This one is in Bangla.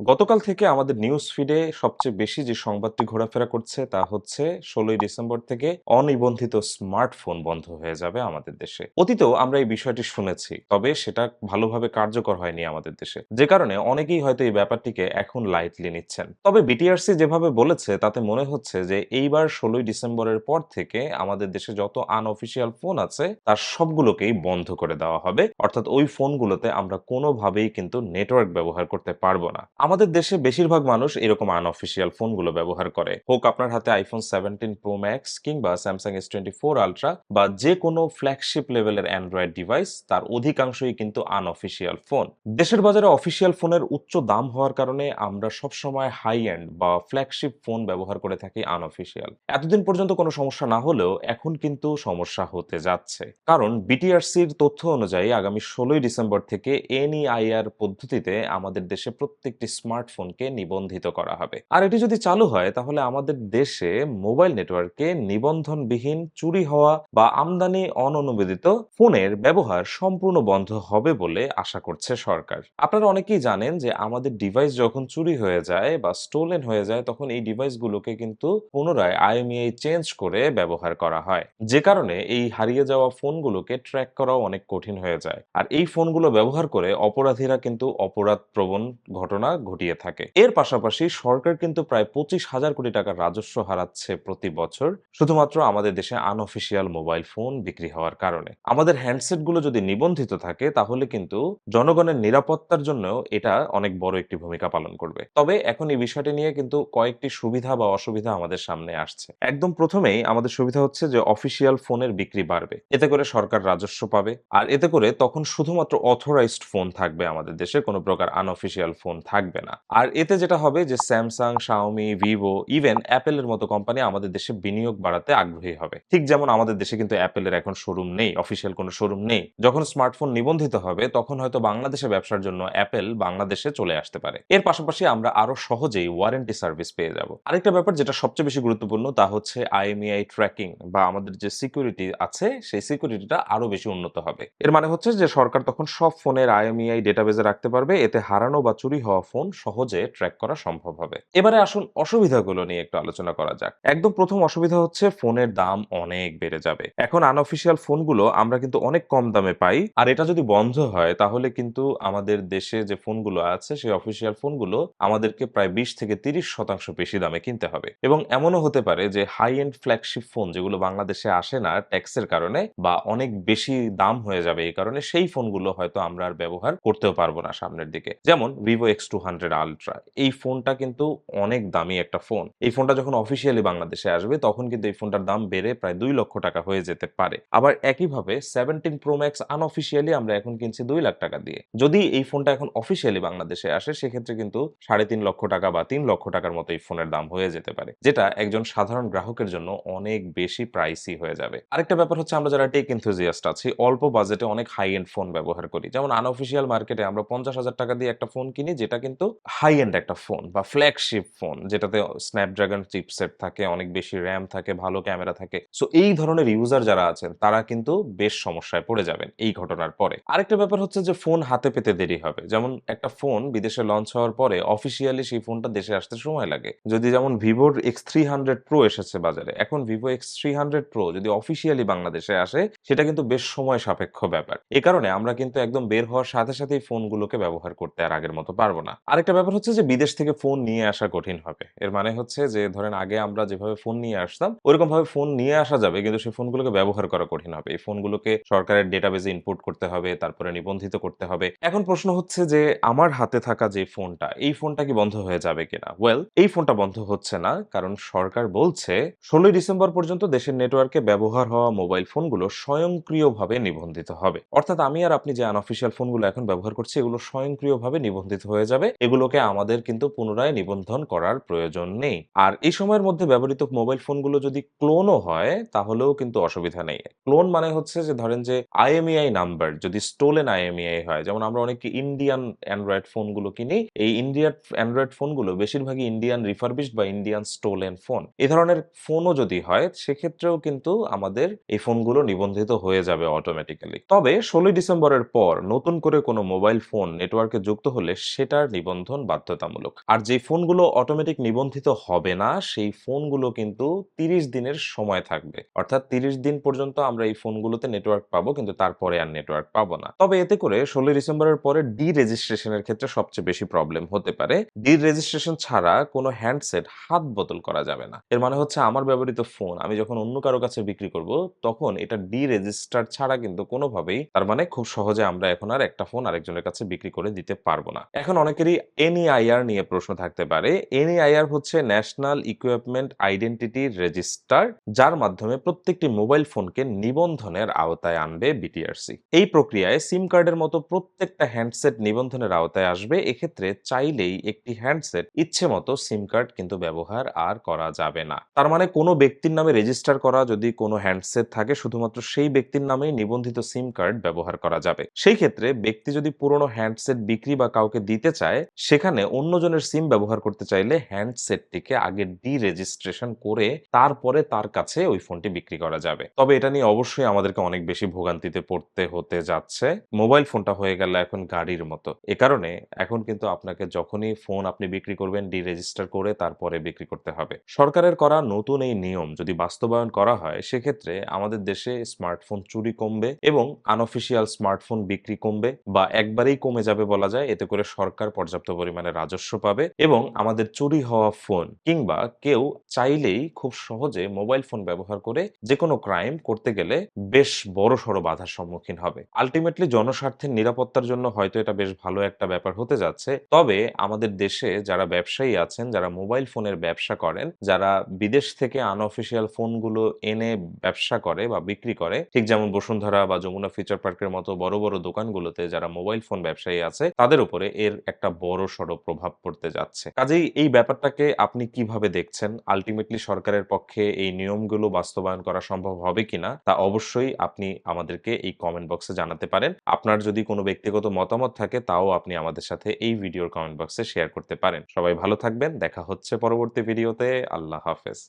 গতকাল থেকে আমাদের নিউজ ফিডে সবচেয়ে বেশি যে সংবাদটি ঘোরাফেরা করছে তা হচ্ছে ষোলোই ডিসেম্বর থেকে অনিবন্ধিত স্মার্টফোন বন্ধ হয়ে যাবে আমাদের দেশে। অতীতেও আমরা এই বিষয়টি শুনেছি, তবে সেটা ভালোভাবে কার্যকর হয়নি আমাদের দেশে। যে কারণে অনেকেই হয়তো এই ব্যাপারটিকে এখন লাইটলি নিচ্ছেন। তবে বিটিআরসি যেভাবে বলেছে, তাতে মনে হচ্ছে যে এইবার ষোলোই ডিসেম্বরের পর থেকে আমাদের দেশে যত আনঅফিসিয়াল ফোন আছে, তার সবগুলোকেই বন্ধ করে দেওয়া হবে। অর্থাৎ ওই ফোনগুলোতে আমরা কোনোভাবেই কিন্তু নেটওয়ার্ক ব্যবহার করতে পারব না। আমাদের দেশে বেশিরভাগ মানুষ এরকম আনঅফিসিয়াল ফোনগুলো ব্যবহার করে। হোক আপনার হাতে আইফোন সেভেন্টিন প্রো ম্যাক্স কিংবা Samsung S twenty four ultra বা যে কোনো ফ্ল্যাগশিপ লেভেলের অ্যান্ড্রয়েড ডিভাইস তার অধিকাংশই কিন্তু আনঅফিসিয়াল ফোন দেশের বাজারে অফিসিয়াল ফোনের উচ্চ দাম হওয়ার কারণে আমরা সবসময় হাই এন্ড বা ফ্ল্যাগশিপ ফোন ব্যবহার করে থাকি আনঅফিসিয়াল এতদিন পর্যন্ত কোনো সমস্যা না হলেও এখন কিন্তু সমস্যা হতে যাচ্ছে। কারণ বিটিআরসির তথ্য অনুযায়ী আগামী ষোলোই ডিসেম্বর থেকে এনইআইআর পদ্ধতিতে আমাদের দেশে প্রত্যেকটি স্মার্টফোনকে নিবন্ধিত করা হবে। আর এটি যদি চালু হয়, তাহলে আমাদের দেশে মোবাইল নেটওয়ার্কে নিবন্ধনবিহীন চুরি হওয়া বা আমদানি অননুমোদিত ফোনের ব্যবহার সম্পূর্ণ বন্ধ হবে বলে আশা করছে সরকার। আপনারা অনেকেই জানেন যে আমাদের ডিভাইস যখন চুরি হয়ে যায় বা স্টোলেন হয়ে যায়, তখন এই ডিভাইসগুলোকে কিন্তু পুনরায় আইএমইআই চেঞ্জ করে ব্যবহার করা হয়। যে কারণে এই হারিয়ে যাওয়া ফোনগুলোকে ট্র্যাক করাও অনেক কঠিন হয়ে যায়। আর এই ফোনগুলো ব্যবহার করে অপরাধীরা কিন্তু অপরাধ প্রবণ ঘটনা ঘটিয়ে থাকে। এর পাশাপাশি সরকার কিন্তু প্রায় পঁচিশ হাজার কোটি টাকার রাজস্ব হারাচ্ছে প্রতি বছর, শুধুমাত্র আমাদের দেশে আনঅফিসিয়াল মোবাইল ফোন বিক্রি হওয়ার কারণে। আমাদের হ্যান্ডসেটগুলো যদি নিবন্ধিত থাকে, তাহলে কিন্তু জনগণের নিরাপত্তার জন্য এটা অনেক বড় একটি ভূমিকা পালন করবে। তবে এখন এই বিষয়টি নিয়ে কিন্তু কয়েকটি সুবিধা বা অসুবিধা আমাদের সামনে আসছে। একদম প্রথমেই আমাদের সুবিধা হচ্ছে যে অফিসিয়াল ফোনের বিক্রি বাড়বে। এতে করে সরকার রাজস্ব পাবে। আর এতে করে তখন শুধুমাত্র অথরাইজড ফোন থাকবে আমাদের দেশে, কোনো প্রকার আনঅফিসিয়াল ফোন থাকবে না। আর এতে যেটা হবে যে স্যামসাং শাওমি ভিভো ইভেন অ্যাপেলের মতো কোম্পানি আমাদের দেশে বিনিয়োগ বাড়াতে আগ্রহী হবে। ঠিক যেমন আমাদের দেশে কিন্তু অ্যাপেলের এখন শোরুম নেই অফিসিয়াল কোনো শোরুম নেই। যখন স্মার্টফোন নিবন্ধিত হবে, তখন হয়তো বাংলাদেশে ব্যবসার জন্য অ্যাপেল বাংলাদেশে চলে আসতে পারে। এর পাশাপাশি আমরা আরও সহজেই ওয়ারেন্টি সার্ভিস পেয়ে যাব। আরেকটা ব্যাপার যেটা সবচেয়ে বেশি গুরুত্বপূর্ণ, তা হচ্ছে আইএমইআই ট্র্যাকিং বা আমাদের যে সিকিউরিটি আছে, সেই সিকিউরিটিটা আরও বেশি উন্নত হবে। এর মানে হচ্ছে যে সরকার তখন সব ফোনের আইএমইআই ডেটাবেজে রাখতে পারবে, এতে হারানো বা চুরি হওয়া ফোন সহজে ট্র্যাক করা সম্ভব হবে। এবারে আসুন অসুবিধাগুলো নিয়ে একটু আলোচনা করা যাক। একদম প্রথম অসুবিধা হচ্ছে ফোনের দাম অনেক বেড়ে যাবে। এখন আনঅফিসিয়াল ফোনগুলো আমরা কিন্তু অনেক কম দামে পাই। আর এটা যদি বন্ধ হয়, তাহলে কিন্তু আমাদের দেশে যে ফোনগুলো আছে, সেই অফিসিয়াল ফোনগুলো আমাদেরকে প্রায় বিশ থেকে তিরিশ শতাংশ বেশি দামে কিনতে হবে। এবং এমনও হতে পারে যে হাই এন্ড ফ্ল্যাগশিপ ফোন যেগুলো বাংলাদেশে আসে না ট্যাক্সের কারণে বা অনেক বেশি দাম হয়ে যাবে এই কারণে, সেই ফোনগুলো হয়তো আমরা আর ব্যবহার করতেও পারব না সামনের দিকে। যেমন Vivo X two hundred ultra এই ফোনটা কিন্তু অনেক দামি একটা ফোন। এই ফোনটা যখন অফিসিয়ালি বাংলাদেশে আসবে, তখন কিন্তু এই ফোনটার দাম বেড়ে প্রায় দুই লক্ষ টাকা হয়ে যেতে পারে। আবার একইভাবে সেভেন্টিন প্রো ম্যাক্স আনঅফিসিয়ালি আমরা এখন কিনছি দুই লাখ টাকা দিয়ে। যদি এই ফোনটা এখন অফিসিয়ালি বাংলাদেশে আসে, সেক্ষেত্রে কিন্তু সাড়ে তিন লক্ষ টাকা বা তিন লক্ষ টাকার মতো এই ফোনের দাম হয়ে যেতে পারে, যেটা একজন সাধারণ গ্রাহকের জন্য অনেক বেশি প্রাইসি হয়ে যাবে। আরেকটা ব্যাপার হচ্ছে আমরা যারা টেক এনথুজিয়াস্ট আছি, অল্প বাজেটে অনেক হাই এন্ড ফোন ব্যবহার করি। যেমন আনঅফিসিয়াল মার্কেটে আমরা পঞ্চাশ হাজার টাকা দিয়ে একটা ফোন কিনি, যেটা কিন্তু হাই এন্ড একটা ফোন বা ফ্ল্যাগশিপ ফোন যেটাতে স্ন্যাপড্রাগন চিপসেট থাকে, অনেক বেশি র্যাম থাকে, ভালো ক্যামেরা থাকে। সো এই ধরনের ইউজার যারা আছেন, তারা কিন্তু বেশ সমস্যায় পড়ে যাবেন এই ঘটনার পরে। আরেকটা ব্যাপার হচ্ছে যে ফোন হাতে পেতে দেরি হবে। যেমন একটা ফোন বিদেশে লঞ্চ হওয়ার পরে অফিসিয়ালি সেই ফোনটা দেশে আসতে সময় লাগে। যদি যেমন ভিভোর এক্স থ্রি হান্ড্রেড প্রো এসেছে বাজারে, এখন Vivo X three hundred pro যদি অফিসিয়ালি বাংলাদেশে আসে, সেটা কিন্তু বেশ সময় সাপেক্ষ ব্যাপার। এ কারণে আমরা কিন্তু একদম বের হওয়ার সাথে সাথে এই ফোনগুলোকে ব্যবহার করতে আর আগের মতো পারব না। আরেকটা ব্যাপার হচ্ছে যে বিদেশ থেকে ফোন নিয়ে আসা কঠিন হবে। এর মানে হচ্ছে যে ধরেন আগে আমরা যেভাবে ফোন নিয়ে আসতাম ওরকম ভাবে ফোন নিয়ে আসা যাবে, কিন্তু সেই ফোনগুলোকে ব্যবহার করা কঠিন হবে। এই ফোনগুলোকে সরকারের ডেটাবেজে ইনপুট করতে হবে, তারপরে নিবন্ধিত করতে হবে। এখন প্রশ্ন হচ্ছে যে আমার হাতে থাকা যে ফোনটা, এই ফোনটা কি বন্ধ হয়ে যাবে কিনা? ওয়েল এই ফোনটা বন্ধ হচ্ছে না, কারণ সরকার বলছে ষোলোই ডিসেম্বর পর্যন্ত দেশের নেটওয়ার্কে ব্যবহার হওয়া মোবাইল ফোনগুলো স্বয়ংক্রিয়ভাবে নিবন্ধিত হবে। অর্থাৎ আমি আর আপনি যে আনঅফিসিয়াল ফোনগুলো এখন ব্যবহার করছি, এগুলো স্বয়ংক্রিয়ভাবে নিবন্ধিত হয়ে যাবে। এগুলোকে আমাদের কিন্তু পুনরায় নিবন্ধন করার প্রয়োজন নেই। আর এই সময়ের মধ্যে ব্যবহৃত মোবাইল ফোনগুলো যদি ক্লোনও হয়, তাহলেও কিন্তু অসুবিধা নেই। ক্লোন মানে হচ্ছে যে, ধরেন যে আইএমইআই নাম্বার, যদি স্টোলেন আইএমইআই হয়, যেমন আমরা অনেক ইন্ডিয়ান অ্যান্ড্রয়েড ফোনগুলো কিনি, এই ইন্ডিয়ান অ্যান্ড্রয়েড ফোনগুলো বেশিরভাগই ইন্ডিয়ান রিফারবিশড বা ইন্ডিয়ান স্টোলেন ফোন এ ধরনের ফোনও যদি হয়, সেক্ষেত্রেও কিন্তু আমাদের এই ফোনগুলো নিবন্ধিত হয়ে যাবে অটোমেটিক্যালি তবে ষোলোই ডিসেম্বরের পর নতুন করে কোনো মোবাইল ফোন নেটওয়ার্কে যুক্ত হলে সেটার নিবন্ধন নিবন্ধন বাধ্যতামূলক। আর যে ফোনগুলো অটোমেটিক নিবন্ধিত হবে না, সেই ফোনগুলো কিন্তু তিরিশ দিনের সময় থাকবে। অর্থাৎ তিরিশ দিন পর্যন্ত আমরা এই ফোনগুলোতে নেটওয়ার্ক পাবো, কিন্তু তারপরে আর নেটওয়ার্ক পাবো না। তবে এতে করে ষোলোই ডিসেম্বরের পরে ডি রেজিস্ট্রেশনের ক্ষেত্রে সবচেয়ে বেশি প্রবলেম হতে পারে। ডি রেজিস্ট্রেশন ছাড়া কোনো হ্যান্ডসেট হাত বদল করা যাবে না। এর মানে হচ্ছে আমার ব্যবহৃত ফোন, আমি যখন অন্য কারও কাছে বিক্রি করব, তখন এটা ডি রেজিস্টার ছাড়া কিন্তু কোনোভাবেই, তার মানে খুব সহজে আমরা এখন আর একটা ফোন আরেকজনের কাছে বিক্রি করে দিতে পারব না। এখন অনেকেরই এনইআইআর নিয়ে প্রশ্ন থাকতে পারে। এনইআইআর হচ্ছে ন্যাশনাল ইকুইপমেন্ট আইডেন্টিটি রেজিস্টার যার মাধ্যমে প্রত্যেকটি মোবাইল ফোনকে নিবন্ধনের আওতায় আনবে বিটিআরসি এই প্রক্রিয়ায় সিম কার্ডের মতো প্রত্যেকটা হ্যান্ডসেট নিবন্ধনের আওতায় আসবে। এক্ষেত্রে চাইলেই একটি হ্যান্ডসেট ইচ্ছে মতো সিম কার্ড কিন্তু ব্যবহার আর করা যাবে না। তার মানে কোনো ব্যক্তির নামে রেজিস্টার করা যদি কোনো হ্যান্ডসেট থাকে, শুধুমাত্র সেই ব্যক্তির নামেই নিবন্ধিত সিম কার্ড ব্যবহার করা যাবে। সেই ক্ষেত্রে ব্যক্তি যদি পুরনো হ্যান্ডসেট বিক্রি বা কাউকে দিতে চায় সেখানে অন্যজনের সিম ব্যবহার করতে চাইলে হ্যান্ডসেটটিকে আগে ডি রেজিস্ট্রেশন করে তারপরে তার কাছে ওই ফোনটি বিক্রি করা যাবে। তবে এটা নিয়ে অবশ্যই আমাদেরকে অনেক বেশি ভোগান্তিতে পড়তে হতে যাচ্ছে। মোবাইল ফোনটা হয়ে গেল এখন গাড়ির মতো। এ কারণে এখন কিন্তু আপনাকে যখনই ফোন আপনি বিক্রি করবেন ডি রেজিস্টার করে তারপরে বিক্রি করতে হবে। সরকারের করা নতুন এই নিয়ম যদি বাস্তবায়ন করা হয়, সেক্ষেত্রে আমাদের দেশে স্মার্টফোন চুরি কমবে এবং আনঅফিসিয়াল স্মার্টফোন বিক্রি কমবে বা একবারেই কমে যাবে বলা যায়। এতে করে সরকার পর্যাপ্ত পরিমাণে রাজস্ব পাবে এবং আমাদের চুরি হওয়া ফোন কিংবা কেউ চাইলেই খুব সহজে মোবাইল ফোন ব্যবহার করে যে কোনো ক্রাইম করতে গেলে বেশ বড় সড়ো বাধার সম্মুখীন হবে। আলটিমেটলি জনস্বার্থের নিরাপত্তার জন্য হয়তো এটা বেশ ভালো একটা ব্যাপার হতে যাচ্ছে। তবে আমাদের দেশে যারা ব্যবসায়ী আছেন, যারা মোবাইল ফোনের ব্যবসা করেন, যারা বিদেশ থেকে আনঅফিসিয়াল ফোনগুলো এনে ব্যবসা করে বা বিক্রি করে, ঠিক যেমন বসুন্ধরা বা যমুনা ফিচার পার্কের মতো বড় বড় দোকানগুলোতে যারা মোবাইল ফোন ব্যবসায়ী আছে, তাদের উপরে এর একটা বড় সড় প্রভাব পড়তে যাচ্ছে। কাজেই এই ব্যাপারটাকে আপনি কীভাবে দেখছেন? আলটিমেটলি সরকারের পক্ষে এই নিয়মগুলো বাস্তবায়ন করা সম্ভব হবে কিনা তা অবশ্যই আপনি আমাদেরকে এই কমেন্ট বক্সে জানাতে পারেন। আপনার যদি কোনো ব্যক্তিগত মতামত থাকে তাও আপনি আমাদের সাথে এই ভিডিওর কমেন্ট বক্সে শেয়ার করতে পারেন। সবাই ভালো থাকবেন, দেখা হচ্ছে পরবর্তী ভিডিওতে আল্লাহ হাফেজ।